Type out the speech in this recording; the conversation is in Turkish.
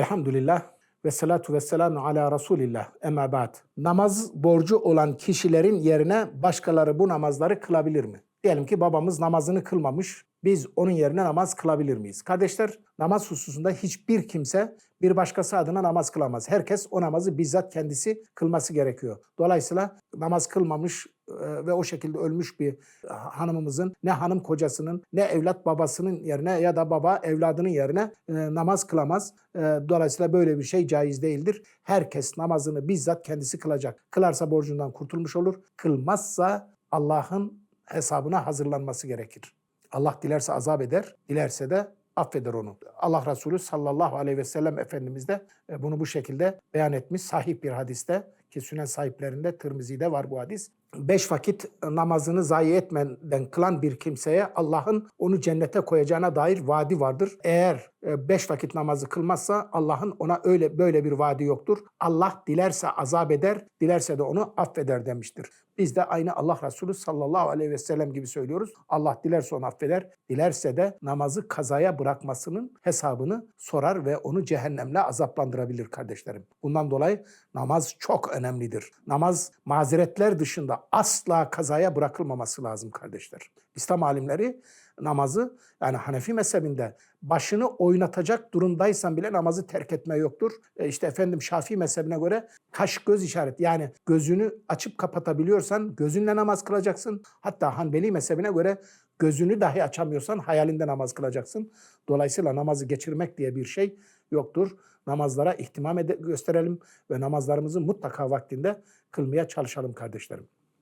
Elhamdülillah ve salatu ve selamu ala Resulillah. Emma ba'd. Namaz borcu olan kişilerin yerine başkaları bu namazları kılabilir mi? Diyelim ki babamız namazını kılmamış. Biz onun yerine namaz kılabilir miyiz? Kardeşler namaz hususunda hiçbir kimse bir başkası adına namaz kılamaz. Herkes o namazı bizzat kendisi kılması gerekiyor. Dolayısıyla namaz kılmamış e, ve o şekilde ölmüş bir hanımımızın ne hanım kocasının ne evlat babasının yerine ya da baba evladının yerine e, namaz kılamaz. E, dolayısıyla böyle bir şey caiz değildir. Herkes namazını bizzat kendisi kılacak. Kılarsa borcundan kurtulmuş olur. Kılmazsa Allah'ın hesabına hazırlanması gerekir. Allah dilerse azap eder, dilerse de affeder onu. Allah Resulü sallallahu aleyhi ve sellem Efendimiz de e, bunu bu şekilde beyan etmiş sahih bir hadiste ki sünen sahiplerinde Tirmizi'de var bu hadis. Beş vakit namazını zayi etmeden kılan bir kimseye Allah'ın onu cennete koyacağına dair vaadi vardır. Eğer e, beş vakit namazı kılmazsa Allah'ın ona öyle böyle bir vaadi yoktur. Allah dilerse azap eder, dilerse de onu affeder demiştir. Biz de aynı Allah Resulü sallallahu aleyhi ve sellem gibi söylüyoruz. Allah dilerse onu affeder, dilerse de namazı kazaya bırakmasının hesabını sorar ve onu cehennemle azaplandırabilir kardeşlerim. Bundan dolayı namaz çok önemlidir. Namaz mazeretler dışında asla kazaya bırakılmaması lazım kardeşler. İslam alimleri namazı yani Hanefi mezhebinde başını oynatacak durumdaysan bile namazı terk etme yoktur. E işte efendim Şafii mezhebine göre kaş göz işaret yani gözünü açıp kapatabiliyorsan gözünle namaz kılacaksın. Hatta Hanbeli mezhebine göre gözünü dahi açamıyorsan hayalinde namaz kılacaksın. Dolayısıyla namazı geçirmek diye bir şey yoktur. Namazlara ihtimam ede- gösterelim ve namazlarımızı mutlaka vaktinde kılmaya çalışalım kardeşlerim.